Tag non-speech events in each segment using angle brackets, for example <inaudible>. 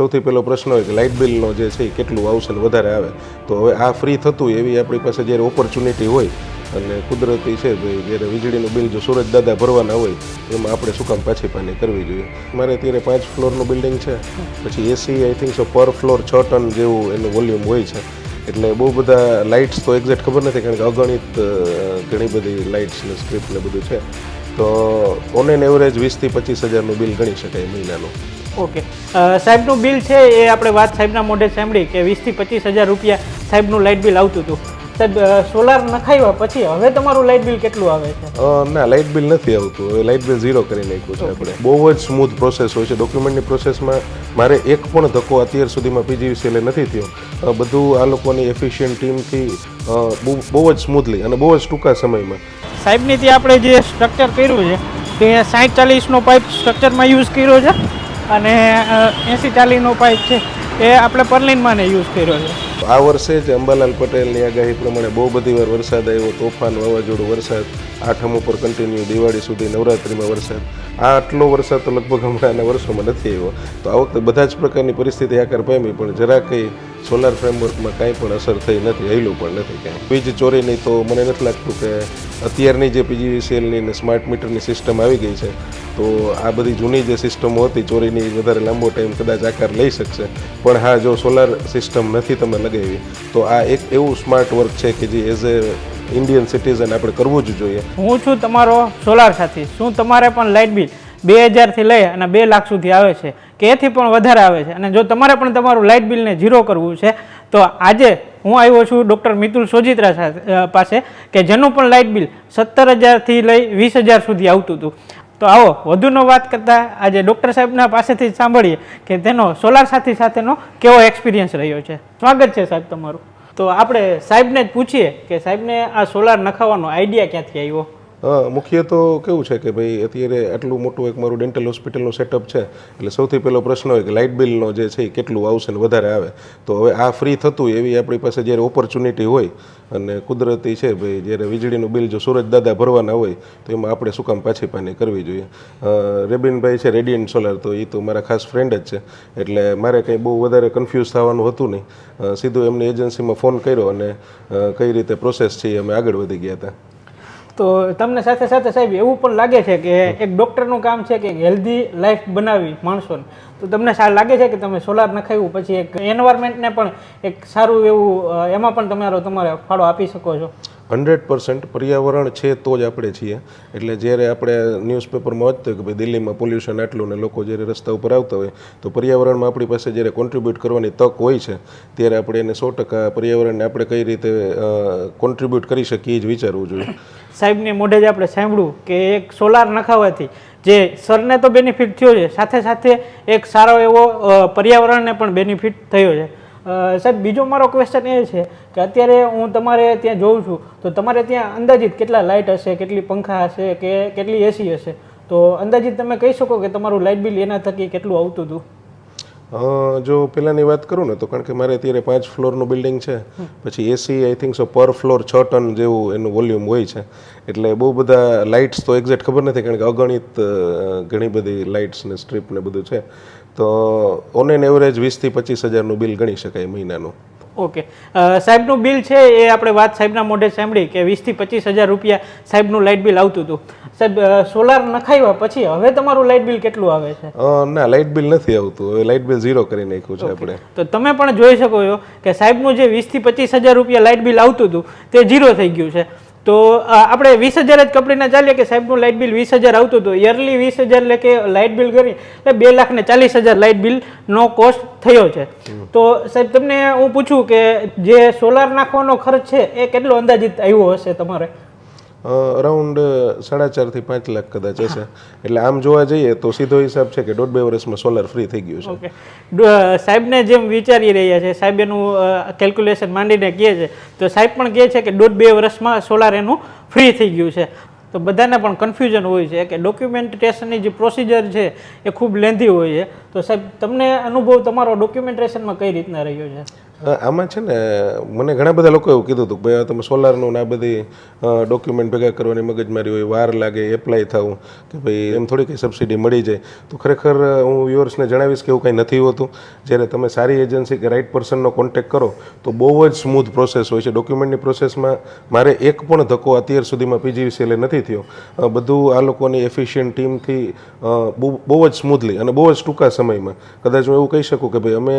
સૌથી પહેલો પ્રશ્ન હોય કે લાઇટ બિલનો જે છે એ કેટલું આવશે ને વધારે આવે, તો હવે આ ફ્રી થતું એવી આપણી પાસે જ્યારે ઓપોર્ચ્યુનિટી હોય, અને કુદરતી છે ભાઈ જ્યારે વીજળીનું બિલ જો સુરત દાદા ભરવાના હોય, એમાં આપણે શું કામ પાછી પાની કરવી જોઈએ? મારે અત્યારે પાંચ ફ્લોરનું બિલ્ડિંગ છે, પછી એસી આઈ થિંક સો પર ફ્લોર છ ટન જેવું એનું વોલ્યુમ હોય છે. એટલે બહુ બધા લાઇટ્સ તો એક્ઝેક્ટ ખબર નથી, કારણ કે અગણિત ઘણી બધી લાઇટ્સ ને સ્ક્રિપ્ટ ને બધું છે. તો ઓન એન એવરેજ વીસથી પચીસ હજારનું બિલ ગણી શકાય મહિનાનું. ઓકે. સાહેબનું બિલ છે એ આપણે વાત સાહેબના મોઢે સાંભળી કે વીસથી પચીસ હજાર રૂપિયા સાહેબનું લાઇટ બિલ આવતું હતું. સાહેબ સોલાર નખાવ્યા પછી હવે તમારું લાઇટ બિલ કેટલું આવે છે? ના લાઇટ બિલ નથી આવતું. હવે લાઇટ બિલ ઝીરો કરી નાખ્યું છે આપણે. બહુ જ સ્મૂથ પ્રોસેસ હોય છે. ડોક્યુમેન્ટની પ્રોસેસમાં મારે એક પણ ધક્કો અત્યાર સુધીમાં પીજીવીસીએલે નથી થયો. બધું આ લોકોની એફિશિયન્ટ ટીમથી બહુ બહુ જ સ્મૂથલી અને બહુ જ ટૂંકા સમયમાં. સાહેબની ત્યાં આપણે જે સ્ટ્રક્ચર કર્યું છે તે સાઠ ચાલીસનો પાઇપ સ્ટ્રક્ચરમાં યુઝ કર્યો છે? અને એંસી ચાલીનો પાઇપ છે એ આપણે પર્લિનમાં યુઝ કર્યો છે. આ વર્ષે જ અંબાલાલ પટેલની આગાહી પ્રમાણે બહુ બધી વાર વરસાદ આવ્યો. તોફાન વાવાઝોડું, વરસાદ. આઠમ ઉપર કન્ટિન્યુ દિવાળી સુધી નવરાત્રિમાં વરસાદ. આ આટલો વરસાદ તો લગભગ હમણાંના વર્ષોમાં નથી આવ્યો. તો આ વખતે બધા જ પ્રકારની પરિસ્થિતિ આકાર પામી, પણ જરા કંઈ સોલાર ફ્રેમવર્કમાં કાંઈ પણ અસર થઈ નથી, હેલું પણ નથી કાંઈ. વીજ ચોરીની તો મને નથી લાગતું કે અત્યારની જે પીજીવીસીએલની ને સ્માર્ટ મીટરની સિસ્ટમ આવી ગઈ છે, તો આ બધી જૂની જે સિસ્ટમો હતી ચોરીની વધારે લાંબો ટાઈમ કદાચ આકાર લઈ શકશે. પણ હા, જો સોલાર સિસ્ટમ નથી, તમે લગાવી. તો આ એક એવું સ્માર્ટ વર્ક છે કે જે એઝ એ ઇન્ડિયન સિટીઝન આપણે કરવું જ જોઈએ. હું છું તમારો સોલાર સાથી. શું તમારે પણ લાઇટ બિલ બે હજારથી લઈ અને બે લાખ સુધી આવે છે? કે એથી પણ વધારે આવે છે? અને જો તમારે પણ તમારું લાઇટ બિલને ઝીરો કરવું છે, તો આજે હું આવ્યો છું ડૉક્ટર મિતુલ સોજિત્રા પાસે, કે જેનું પણ લાઇટ બિલ સત્તર હજારથી લઈ વીસ હજાર સુધી આવતું હતું. તો આવો, વધુનો વાત કરતાં આજે ડૉક્ટર સાહેબના પાસેથી સાંભળીએ કે તેનો સોલાર સાથી સાથેનો કેવો એક્સપિરિયન્સ રહ્યો છે. સ્વાગત છે સાહેબ તમારું. તો આપણે સાહેબને જ પૂછીએ કે સાહેબને આ સોલાર નખાવવાનો આઈડિયા ક્યાંથી આવ્યો? મુખ્ય તો કેવું છે કે ભાઈ અત્યારે આટલું મોટું એક મારું ડેન્ટલ હોસ્પિટલનું સેટઅપ છે, એટલે સૌથી પહેલો પ્રશ્ન હોય કે લાઇટ બિલનો જે છે એ કેટલું આવશે ને વધારે આવે. તો હવે આ ફ્રી થતું એવી આપણી પાસે જ્યારે ઓપોર્ચ્યુનિટી હોય અને કુદરતી છે ભાઈ જ્યારે વીજળીનું બિલ જો સુરજ દાદા ભરવાના હોય, તો એમાં આપણે શું કામ પાછી પાની કરવી જોઈએ. રેબિનભાઈ છે રેડિયન્ટ સોલાર તો એ તો મારા ખાસ ફ્રેન્ડ જ છે. એટલે મારે કંઈ બહુ વધારે કન્ફ્યુઝ થવાનું હતું નહીં. સીધું એમની એજન્સીમાં ફોન કર્યો અને કઈ રીતે પ્રોસેસ છે અમે આગળ વધી ગયા હતા. તો તમને સાથે સાથે સાહેબ એવું પણ લાગે છે કે એક ડૉક્ટરનું કામ છે કે હેલ્ધી લાઈફ બનાવી માણસોને. તો તમને લાગે છે કે તમે સોલાર નખાવ્યું, પછી એક એન્વાયરમેન્ટને પણ એક સારું એવું એમાં પણ તમારો, તમારે ફાળો આપી શકો છો? હંડ્રેડ પર્સન્ટ પર્યાવરણ છે તો જ આપણે છીએ. એટલે જ્યારે આપણે ન્યૂઝપેપરમાં વાંચતું કે ભાઈ દિલ્હીમાં પોલ્યુશન આટલું ને લોકો જ્યારે રસ્તા ઉપર આવતા હોય, તો પર્યાવરણમાં આપણી પાસે જ્યારે કોન્ટ્રીબ્યુટ કરવાની તક હોય છે, ત્યારે આપણે એને સો ટકા પર્યાવરણને આપણે કઈ રીતે કોન્ટ્રીબ્યુટ કરી શકીએ એ જ વિચારવું જોઈએ. <coughs> સાહેબને મોઢે જ આપણે સાંભળ્યું કે એક સોલાર નખાવાથી જે સરને તો બેનિફિટ થયો છે, સાથે સાથે એક સારો એવો પર્યાવરણને પણ બેનિફિટ થયો છે. સાહેબ બીજો મારો ક્વેશ્ચન એ છે કે અત્યારે હું તમારે ત્યાં જોઉં છું તો તમારે ત્યાં અંદાજિત કેટલા લાઇટ હશે કેટલી પંખા હશે કે કેટલી એસી હશે? તો અંદાજિત તમે કહી શકો કે તમારું લાઇટ બિલ એના થકી કેટલું આવતું હતું? જો પહેલાંની વાત કરું ને તો કારણ કે મારે અત્યારે પાંચ ફ્લોરનું બિલ્ડિંગ છે પછી એસી આઈ થિંક સો પર ફ્લોર છ ટન જેવું એનું વોલ્યુમ હોય છે. એટલે બહુ બધા લાઇટ્સ તો એક્ઝેક્ટ ખબર નથી કારણ કે અગણિત ઘણી બધી લાઇટ્સ ને સ્ટ્રીપ ને બધું છે. તો ઓન એન એવરેજ વીસથી પચીસ હજારનું બિલ ગણી શકાય મહિનાનું. ઓકે. સાહેબનું બિલ છે એ આપણે વાત સાહેબના મોઢે સાંભળી કે વીસથી પચીસ હજાર રૂપિયા સાહેબનું લાઇટ બિલ આવતું હતું. સાહેબ સોલાર નખાવ્યા પછી હવે તમારું લાઇટ બિલ કેટલું આવે છે? ના લાઇટ બિલ નથી આવતું. હવે લાઇટ બિલ ઝીરો કરી નાખ્યું છે આપણે. તો તમે પણ જોઈ શકો છો કે સાહેબનું જે વીસથી પચીસ હજાર રૂપિયા લાઇટ બિલ આવતું હતું તે ઝીરો થઈ ગયું છે. તો આપણે વીસ હજાર જ કપડીના ચાલીએ કે સાહેબનું લાઇટ બિલ વીસ હજાર આવતું હતું. યરલી વીસ હજાર એટલે કે લાઇટ બિલ કરી એટલે બે લાખ ને ચાલીસ હજાર લાઇટ બિલનો કોસ્ટ થયો છે. તો સાહેબ તમને હું પૂછું કે જે સોલાર નાખવાનો ખર્ચ છે એ કેટલો અંદાજિત આવ્યો હશે તમારે? અરાઉન્ડ સાડા ચારથી પાંચ લાખ કદાચ હશે. એટલે આમ જોવા જઈએ તો સીધો હિસાબ છે કે દોઢ બે વર્ષમાં સોલાર ફ્રી થઈ ગયું છે. સાહેબને જેમ વિચારી રહ્યા છે, સાહેબ એનું કેલ્ક્યુલેશન માંડીને કહે છે, તો સાહેબ પણ કહે છે કે દોઢ બે વર્ષમાં સોલાર એનું ફ્રી થઈ ગયું છે. તો બધાને પણ કન્ફ્યુઝન હોય છે કે ડોક્યુમેન્ટેશનની જે પ્રોસિજર છે એ ખૂબ લેન્ધી હોય છે. તો સાહેબ, તમને અનુભવ તમારો ડોક્યુમેન્ટેશનમાં કઈ રીતના રહ્યો છે? આમાં છે ને, મને ઘણા બધા લોકો એવું કીધું હતું કે ભાઈ તમે સોલારનું ને આ બધી ડોક્યુમેન્ટ ભેગા કરવાની મગજમારી હોય, વાર લાગે એપ્લાય થવું કે ભાઈ એમ થોડી કંઈ સબસિડી મળી જાય. તો ખરેખર હું વ્યુઅર્સને જણાવીશ કે એવું કંઈ નથી હોતું. જ્યારે તમે સારી એજન્સી કે રાઇટ પર્સનનો કોન્ટેક્ટ કરો, તો બહુ જ સ્મૂથ પ્રોસેસ હોય છે. ડોક્યુમેન્ટની પ્રોસેસમાં મારે એક પણ ધક્કો અત્યાર સુધીમાં પીજીવીસીએલે નથી થયો. બધું આ લોકોની એફિશિયન્ટ ટીમથી બહુ જ સ્મૂથલી અને બહુ જ ટૂંકા સમયમાં. કદાચ હું એવું કહી શકું કે ભાઈ, અમે,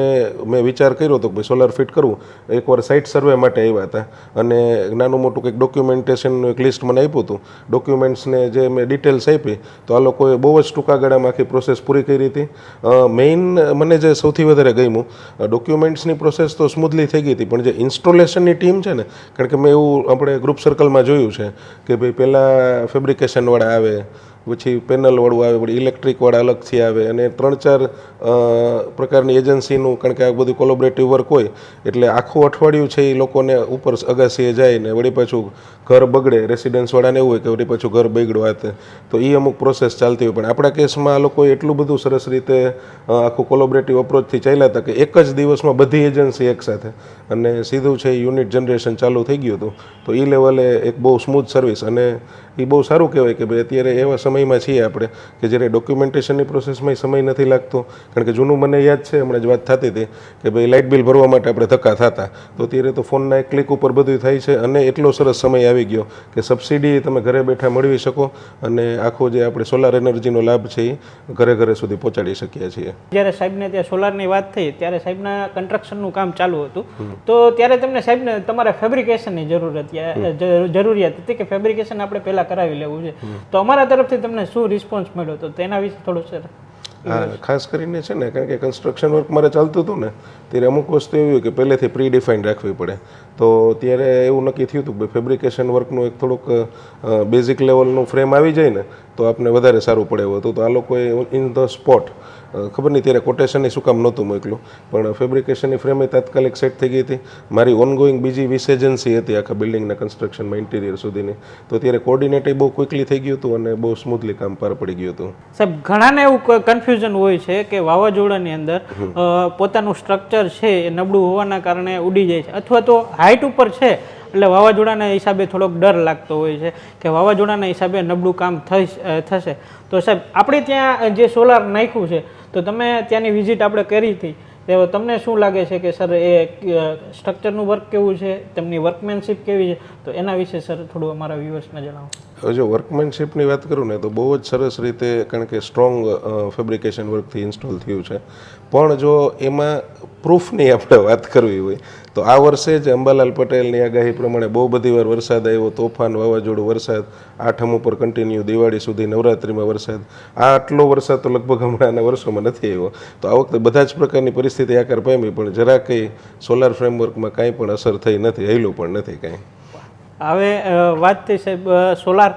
મેં વિચાર કર્યો હતો કે ભાઈ સોલાર ફિટ કરવું. એકવાર સાઇટ સર્વે માટે આવ્યા હતા. અને નાનું મોટું કંઈક ડોક્યુમેન્ટેશનનું એક લિસ્ટ મને આપ્યું હતું. ડોક્યુમેન્ટ્સને જે મેં ડિટેલ્સ આપી, તો આ લોકોએ બહુ જ ટૂંકા ગાળામાં આખી પ્રોસેસ પૂરી કરી હતી. મેઇન મને જે સૌથી વધારે ગમ્યું ડોક્યુમેન્ટ્સની પ્રોસેસ તો સ્મૂથલી થઈ ગઈ હતી, પણ જે ઇન્સ્ટોલેશનની ટીમ છે ને, કારણ કે મેં એવું આપણે ગ્રુપ સર્કલમાં જોયું છે કે ભાઈ પહેલાં ફેબ્રિકેશનવાળા આવે પછી પેનલવાળું આવે, પછી ઇલેક્ટ્રિકવાળા અલગથી આવે અને ત્રણ ચાર પ્રકારની એજન્સીનું, કારણ કે આ બધું કોલોબરેટિવ વર્ક હોય, એટલે આખું અઠવાડિયું છે એ લોકોને ઉપર અગાસીએ જાય ને વળી પાછું ઘર બગડે રેસિડન્સવાળાને એવું હોય કે વળી પાછું ઘર બગડવા તે. તો એ અમુક પ્રોસેસ ચાલતી હોય. પણ આપણા કેસમાં આ લોકોએ એટલું બધું સરસ રીતે આખું કોલોબરેટિવ અપ્રોચથી ચાલ્યા હતા કે એક જ દિવસમાં બધી એજન્સી એકસાથે અને સીધું છે યુનિટ જનરેશન ચાલુ થઈ ગયું હતું. તો એ લેવલે એક બહુ સ્મૂથ સર્વિસ અને એ બહુ સારું કહેવાય કે ભાઈ અત્યારે એવા સમયમાં છીએ આપણે કે જ્યારે ડોક્યુમેન્ટેશનની પ્રોસેસમાં સમય નથી લાગતો. કારણ કે જૂનું મને યાદ છે હમણાં જ વાત થતી હતી કે ભાઈ લાઇટ બિલ ભરવા માટે આપણે ધક્કા થતા. તો અત્યારે તો ફોનના એક ક્લિક ઉપર બધું થાય છે અને એટલો સરસ સમય આવી ગયો કે સબસિડી તમે ઘરે બેઠા મેળવી શકો અને આખો જે આપણે સોલાર એનર્જીનો લાભ છે એ ઘરે ઘરે સુધી પહોંચાડી શકીએ છીએ. જ્યારે સાહેબને ત્યાં સોલારની વાત થઈ ત્યારે સાહેબના કન્સ્ટ્રક્શનનું કામ ચાલુ હતું. તો ત્યારે તમને સાહેબને તમારે ફેબ્રિકેશનની જરૂર હતી જરૂરિયાત હતી કે ફેબ્રિકેશન આપણે પહેલાં કરાવી લેવું છે. તો અમારા તરફથી તમને શું રિસ્પોન્સ મળ્યો તો તેના વિશે થોડું સર હા, ખાસ કરીને છે ને, કારણ કે કન્સ્ટ્રક્શન વર્ક મારે ચાલતું હતું ને, ત્યારે અમુક વસ્તુ એવી કે પહેલેથી પ્રી ડિફાઇન રાખવી પડે. તો ત્યારે એવું નક્કી થયું હતું કે ફેબ્રિકેશન વર્કનું એક થોડુંક બેઝિક લેવલનું ફ્રેમ આવી જાય ને તો આપને વધારે સારું પડે હતું. તો આ લોકોએ ઇન ધ સ્પોટ ખબર નહીં ત્યારે કોટેશનની શું કામ નહોતું મોકલું. પણ ફેબ્રિકેશનની ફ્રેમ એ તાત્કાલિક સેટ થઈ ગઈ હતી. મારી ઓનગોઈંગ બીજી વીસ એજન્સી હતી આખા બિલ્ડિંગના કન્સ્ટ્રક્શનમાં ઇન્ટિરિયર સુધીની. તો ત્યારે કોર્ડિનેટ બહુ ક્વિકલી થઈ ગયું હતું અને બહુ સ્મૂથલી કામ પાર પડી ગયું હતું. સાહેબ, ઘણાને એવું કન્ફ્યુઝન હોય છે કે વાવાઝોડાની અંદર પોતાનું સ્ટ્રક્ચર છે એ નબળું હોવાના કારણે ઉડી જાય છે. અથવા તો હાઇટ ઉપર છે એટલે વાવાઝોડાના હિસાબે થોડોક ડર લાગતો હોય છે કે વાવાઝોડાના હિસાબે નબળું કામ થઈ થશે. તો સાહેબ, આપણે ત્યાં જે સોલાર નાખ્યું છે, તો તમે ત્યાંની વિઝિટ આપણે કરી હતી. તો તમને શું લાગે છે કે સર, એ સ્ટ્રક્ચરનું વર્ક કેવું છે? તેમની વર્કમેનશીપ કેવી છે? તો એના વિશે સર, થોડું અમારા વ્યૂઅર્સને જણાવો. જો વર્કમેનશીપની વાત કરું ને, તો બહુ જ સરસ રીતે કારણ કે સ્ટ્રોંગ ફેબ્રિકેશન વર્કથી ઇન્સ્ટોલ થયું છે. પણ જો એમાં પ્રૂફની આપણે વાત કરવી હોય, તો આ વર્ષે જ અંબાલાલ પટેલની આગાહી પ્રમાણે બહુ બધી વાર વરસાદ આવ્યો, તોફાન, વાવાઝોડું, વરસાદ, આઠમ ઉપર કન્ટિન્યુ દિવાળી સુધી નવરાત્રિમાં વરસાદ. આ આટલો વરસાદ તો લગભગ હમણાંના વર્ષોમાં નથી આવ્યો. તો આ વખતે બધા જ પ્રકારની પરિસ્થિતિ આકાર પામી, પણ જરા કંઈ સોલાર ફ્રેમવર્કમાં કાંઈ પણ અસર થઈ નથી, હેલું પણ નથી કાંઈ. હવે વાત થઈ સાહેબ સોલાર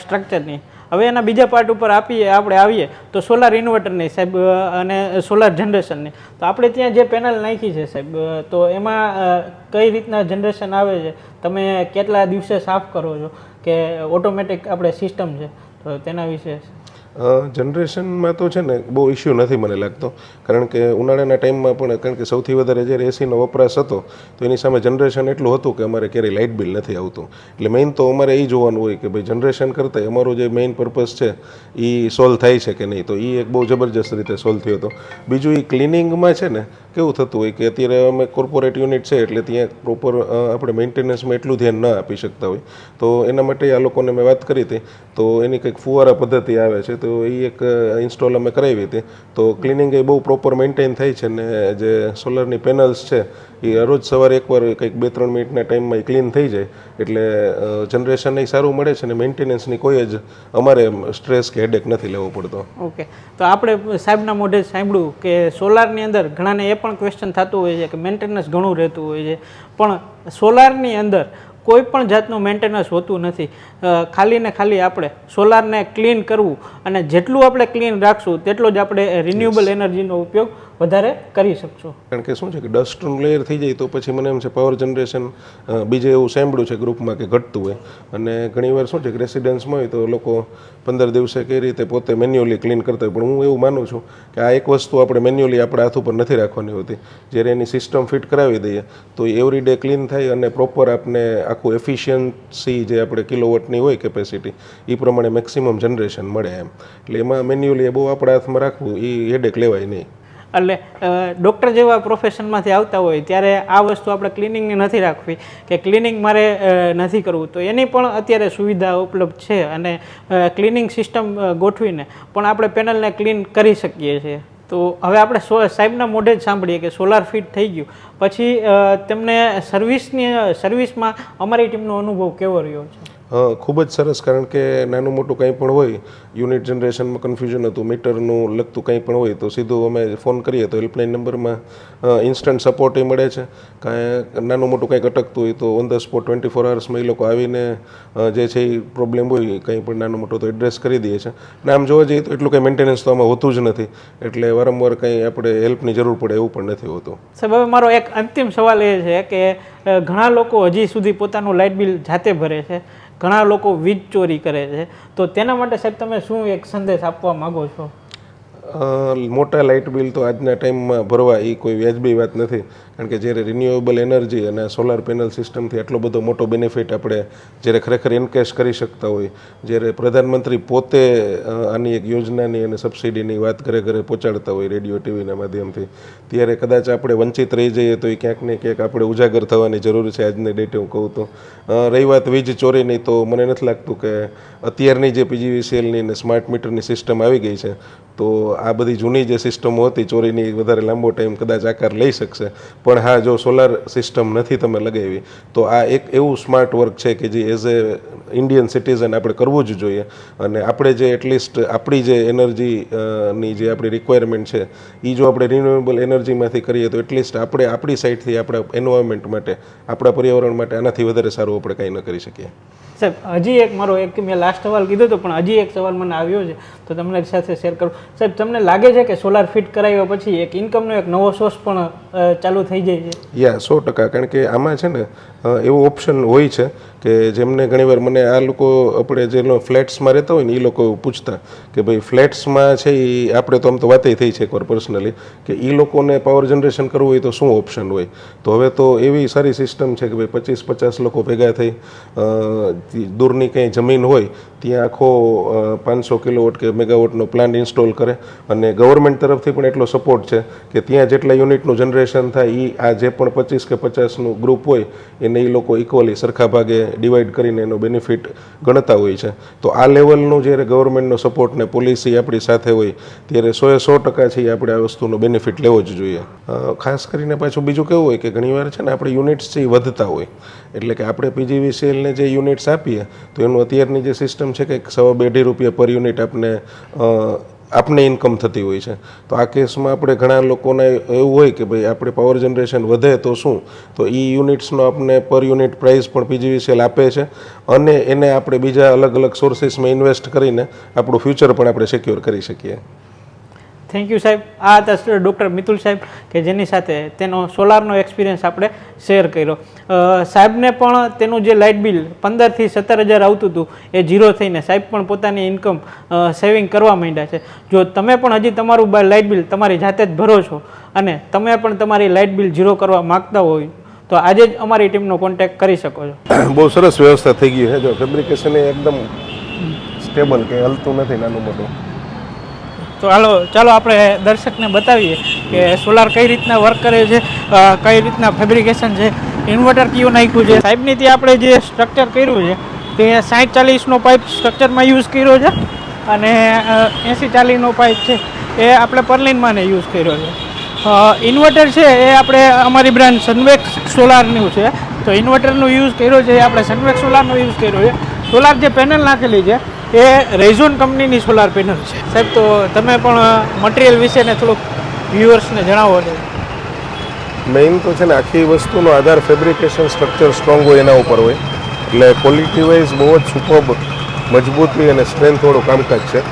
સ્ટ્રક્ચરની હવે એના બીજા પાર્ટ ઉપર આપીએ, આપણે આવીએ. તો સોલાર ઇન્વર્ટરની સાહેબ અને સોલાર જનરેશનની તો આપણે ત્યાં જે પેનલ નાખી છે સાહેબ તો એમાં કઈ રીતના જનરેશન આવે છે? તમે કેટલા દિવસે સાફ કરો છો? કે ઓટોમેટિક આપણે સિસ્ટમ છે? તો તેના વિશે જનરેશનમાં તો છે ને બહુ ઇશ્યુ નથી મને લાગતો. કારણ કે ઉનાળાના ટાઈમમાં પણ કારણ કે સૌથી વધારે જ્યારે એસીનો વપરાશ હતો, તો એની સામે જનરેશન એટલું હતું કે અમારે ક્યારેય લાઇટ બિલ નથી આવતું. એટલે મેઇન તો અમારે એ જોવાનું હોય કે ભાઈ જનરેશન કરતાં અમારો જે મેઇન પર્પઝ છે એ સોલ્વ થાય છે કે નહીં? તો એ એક બહુ જબરજસ્ત રીતે સોલ્વ થયો હતો. બીજું એ ક્લિનિંગમાં છે ને કેવું થતું હોય કે અત્યારે અમે કોર્પોરેટ યુનિટ છે એટલે ત્યાં પ્રોપર આપણે મેન્ટેનન્સમાં એટલું ધ્યાન ન આપી શકતા હોય. તો એના માટે આ લોકોને મેં વાત કરી હતી. તો એની કંઈક ફુવારા પદ્ધતિ આવે છે, તો એ એક ઇન્સ્ટોલ અમે કરાવી હતી. તો ક્લિનિંગ એ બહુ પ્રોપર મેન્ટેન થાય છે ને જે સોલરની પેનલ્સ છે એ રોજ સવારે એકવાર કંઈક બે ત્રણ મિનિટના ટાઈમમાં એ ક્લીન થઈ જાય. એટલે જનરેશન એ સારું મળે છે ને મેન્ટેનન્સની કોઈ જ અમારે સ્ટ્રેસ કે હેડેક નથી લેવો પડતો. ઓકે. તો આપણે સાહેબના મોઢે સાંભળ્યું કે સોલારની અંદર ઘણાને એ પણ ક્વેશ્ચન થતું હોય છે કે મેન્ટેનન્સ ઘણું રહેતું હોય છે. પણ સોલારની અંદર કોઈ પણ જાતનું મેન્ટેનન્સ હોતું નથી. ખાલી ને ખાલી આપણે સોલારને ક્લીન કરવું અને જેટલું આપણે ક્લીન રાખશું તેટલો જ આપણે રિન્યુએબલ એનર્જીનો ઉપયોગ વધારે કરી શકશો. કારણ કે શું છે કે ડસ્ટનું લેયર થઈ જાય તો પછી મને એમ છે પાવર જનરેશન બીજે એવું સાંભળ્યું છે ગ્રુપમાં કે ઘટતું હોય. અને ઘણીવાર શું છે કે રેસિડન્સમાં હોય તો લોકો પંદર દિવસે કઈ રીતે પોતે મેન્યુઅલી ક્લીન કરતા હોય. પણ હું એવું માનું છું કે આ એક વસ્તુ આપણે મેન્યુઅલી આપણા હાથ ઉપર નથી રાખવાની હોતી. જ્યારે એની સિસ્ટમ ફિટ કરાવી દઈએ, તો એવરી ડે ક્લીન થાય અને પ્રોપર આપણે આખું એફિશિયન્સી જે આપણે કિલોવોટની હોય કેપેસિટી એ પ્રમાણે મેક્સિમમ જનરેશન મળે એમ. એટલે એમાં મેન્યુઅલી બહુ આપણા હાથમાં રાખવું એ હેડેક લેવાય નહીં. એટલે ડૉક્ટર જેવા પ્રોફેશનમાંથી આવતા હોય, ત્યારે આ વસ્તુ આપણે ક્લિનિંગની નથી રાખવી, કે ક્લિનિંગ મારે નથી કરવું. તો એની પણ અત્યારે સુવિધા ઉપલબ્ધ છે અને ક્લિનિંગ સિસ્ટમ ગોઠવીને પણ આપણે પેનલને ક્લીન કરી શકીએ છીએ. તો હવે આપણે સો, સાહેબના મોઢે જ સાંભળીએ કે સોલાર ફિટ થઈ ગયું. પછી તેમને સર્વિસની સર્વિસમાં અમારી ટીમનો અનુભવ કેવો રહ્યો છે? ખૂબ જ સરસ, કારણ કે નાનું મોટું કંઈ પણ હોય યુનિટ જનરેશનમાં કન્ફ્યુઝન હતું મીટરનું લગતું કંઈ પણ હોય, તો સીધું અમે ફોન કરીએ તો હેલ્પલાઇન નંબરમાં ઇન્સ્ટન્ટ સપોર્ટ એ મળે છે. કાંઈ નાનું મોટું કંઈક અટકતું હોય તો on the spot twenty four અવર્સમાં એ લોકો આવીને જે છે એ પ્રોબ્લેમ હોય કંઈ પણ નાનું મોટું તો એડ્રેસ કરી દઈએ છે. અને આમ જોવા જઈએ તો એટલું કંઈ મેન્ટેનન્સ તો આમાં હોતું જ નથી, એટલે વારંવાર કંઈ આપણે હેલ્પની જરૂર પડે એવું પણ નથી હોતું. સાહેબ મારો એક અંતિમ સવાલ એ છે કે ઘણા લોકો હજી સુધી પોતાનું લાઇટ બિલ જાતે ભરે છે, ઘણા લોકો વીજ ચોરી કરે છે. તો તેના માટે સાહેબ તમે શું એક સંદેશ આપવા માંગો છો? મોટા લાઇટ બિલ તો આજના ટાઈમમાં ભરવા એ કોઈ વ્યાજબી વાત નથી. કારણ કે જ્યારે રિન્યુએબલ એનર્જી અને સોલાર પેનલ સિસ્ટમથી આટલો બધો મોટો બેનિફિટ આપણે જ્યારે ખરેખર એન્કેશ કરી શકતા હોય, જ્યારે પ્રધાનમંત્રી પોતે આની એક યોજનાની અને સબસિડીની વાત ઘરે ઘરે પહોંચાડતા હોય રેડિયો ટીવીના માધ્યમથી, ત્યારે કદાચ આપણે વંચિત રહી જઈએ તો એ ક્યાંક ને ક્યાંક આપણે ઉજાગર થવાની જરૂર છે આજની ડેટે હું કહું તો. રહી વાત વીજ ચોરીની તો મને નથી લાગતું કે અત્યારની જે પીજીવીસીએલની અને સ્માર્ટ મીટરની સિસ્ટમ આવી ગઈ છે, તો આ બધી જૂની જે સિસ્ટમો હતી ચોરીની વધારે લાંબો ટાઈમ કદાચ આકાર લઈ શકશે. પણ હા, જો સોલાર સિસ્ટમ નથી તમે લગાવી, તો આ એક એવું સ્માર્ટ વર્ક છે કે જે એઝ એ ઇન્ડિયન સિટીઝન આપણે કરવું જ જોઈએ. અને આપણે જે એટલીસ્ટ આપણી જે એનર્જી ની જે આપણી રિક્વાયરમેન્ટ છે એ જો આપણે રિન્યુએબલ એનર્જીમાંથી કરીએ તો એટલીસ્ટ આપણે આપણી સાઈડથી આપણા એન્વાયરમેન્ટ માટે આપણા પર્યાવરણ માટે આનાથી વધારે સારું આપણે કંઈ ન કરી શકીએ. સાહેબ હજી એક મારો એક મેં લાસ્ટ સવાલ કીધો હતો પણ હજી એક સવાલ મને આવ્યો છે તો તમને સાથે શેર કરું. સાહેબ તમને લાગે છે કે સોલાર ફિટ કરાવ્યા પછી એક ઇન્કમનો એક નવો સોર્સ પણ ચાલુ થઈ જાય છે? યા સો ટકા. કારણ કે આમાં છે ને એવો ઓપ્શન હોય છે કે જેમને ઘણીવાર મને આ લોકો આપણે જે ફ્લેટ્સમાં રહેતા હોય ને એ લોકો પૂછતા કે ભાઈ ફ્લેટ્સમાં છે એ આપણે તો આમ તો વાતે થઈ છે એકવાર પર્સનલી કે એ લોકોને પાવર જનરેશન કરવું હોય તો શું ઓપ્શન હોય? તો હવે તો એવી સારી સિસ્ટમ છે કે ભાઈ પચીસ પચાસ લોકો ભેગા થઈ દૂરની કંઈ જમીન હોય, ત્યાં આખો પાંચસો કિલોવોટ કે મેગાવોટનો પ્લાન્ટ ઇન્સ્ટોલ કરે અને ગવર્મેન્ટ તરફથી પણ એટલો સપોર્ટ છે કે ત્યાં જેટલા યુનિટનું જનરેશન થાય એ આ જે પણ પચીસ કે પચાસનું ગ્રુપ હોય, એને એ લોકો ઇક્વલી સરખા ભાગે ડિવાઈડ કરીને એનો બેનિફિટ ગણતા હોય છે. તો આ લેવલનું જ્યારે ગવર્મેન્ટનો સપોર્ટ ને પોલિસી આપણી સાથે હોય, ત્યારે સોએ સો ટકા છે આપણે આ વસ્તુનો બેનિફિટ લેવો જ જોઈએ. ખાસ કરીને પાછું બીજું કેવું હોય કે ઘણીવાર છે ને આપણે યુનિટ્સ છે એ વધતા હોય. એટલે કે આપણે પીજીવીસીએલને જે યુનિટ્સ આપીએ, તો એનું અત્યારની જે સિસ્ટમ છે કે સવા બે રૂપિયા પર યુનિટ આપને આપને ઇન્કમ થતી હોય છે. તો આ કેસમાં આપણે ઘણા લોકોને એવું હોય કે ભાઈ આપણે પાવર જનરેશન વધે તો શું? તો એ યુનિટ્સનો આપણે પર યુનિટ પ્રાઇસ પણ પીજીવીસીએલ આપે છે અને એને આપણે બીજા અલગ અલગ સોર્સિસમાં ઇન્વેસ્ટ કરીને આપણું ફ્યુચર પણ આપણે સિક્યોર કરી શકીએ. થેન્ક યુ સાહેબ. આ હતા ડૉક્ટર મિતુલ સાહેબ, કે જેની સાથે તેનો સોલારનો એક્સપિરિયન્સ આપણે શેર કર્યો. સાહેબને પણ તેનું જે લાઇટ બિલ પંદરથી સત્તર હજાર આવતું હતું, એ ઝીરો થઈને સાહેબ પણ પોતાની ઇન્કમ સેવિંગ કરવા માંડ્યા છે. જો તમે પણ હજી તમારું લાઇટ બિલ તમારી જાતે જ ભરો છો અને તમે પણ તમારી લાઇટ બિલ ઝીરો કરવા માગતા હોય, તો આજે જ અમારી ટીમનો કોન્ટેક્ટ કરી શકો છો. <coughs> બહુ સરસ વ્યવસ્થા થઈ ગઈ છે. જો ફેબ્રિકેશન એકદમ સ્ટેબલ કે હલતું નથી નાનું મોટું. તો હાલો, ચાલો આપણે દર્શકને બતાવીએ કે સોલાર કઈ રીતના વર્ક કરે છે કઈ રીતના ફેબ્રિકેશન છે ઇન્વર્ટર કયું નાખ્યું છે? સાહેબની ત્યાં આપણે જે સ્ટ્રક્ચર કર્યું છે, તે સાઠ ચાલીસનો પાઇપ સ્ટ્રક્ચરમાં યુઝ કર્યો છે અને એંસી ચાલીસનો પાઇપ છે, એ આપણે પરલિનમાં યુઝ કર્યો છે. ઇન્વર્ટર છે, એ આપણે અમારી બ્રાન્ડ સનવેક સોલારનું છે. તો ઇન્વર્ટરનો યુઝ કર્યો છે આપણે સનવેક સોલારનો યુઝ કર્યો છે. સોલાર જે પેનલ નાખેલી છે એ રેઝોન કંપનીની સોલાર પેનલ છે. સાહેબ, તો તમે પણ મટીરિયલ વિશે ને થોડુંક વ્યુઅર્સને જણાવો ને મેઇન તો છે ને આખી વસ્તુનો આધાર ફેબ્રિકેશન સ્ટ્રક્ચર સ્ટ્રોંગ હોય એના ઉપર હોય. એટલે ક્વોલિટી વાઇઝ બહુ જ સુપર્બ મજબૂતી અને સ્ટ્રેન્થ વાળું કામકાજ છે.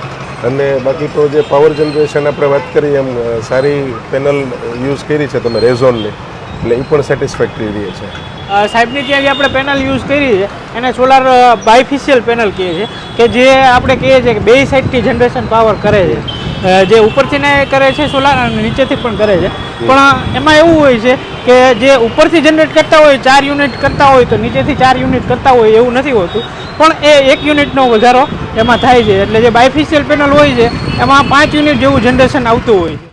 અને બાકી તો જે પાવર જનરેશન આપણે વાત કરીએ એમ સારી પેનલ યુઝ કરી છે તમે રેઝોનની. એટલે એ પણ સેટિસ્ફેક્ટરી રહે છે. સાહેબની ત્યાં જે આપણે પેનલ યુઝ કરી છે, એને સોલાર બાયફિશિયલ પેનલ કહીએ છીએ કે જે આપણે કહીએ છીએ કે બે સાઈડથી જનરેશન પાવર કરે છે. જે ઉપરથી ને કરે છે, સોલાર, અને નીચેથી પણ કરે છે. પણ એમાં એવું હોય છે કે જે ઉપરથી જનરેટ કરતા હોય, ચાર યુનિટ કરતા હોય, તો નીચેથી ચાર યુનિટ કરતા હોય, એવું નથી હોતું. પણ એ એક યુનિટનો વધારો એમાં થાય છે. એટલે જે બાયફિશિયલ પેનલ હોય છે, એમાં પાંચ યુનિટ જેવું જનરેશન આવતું હોય છે.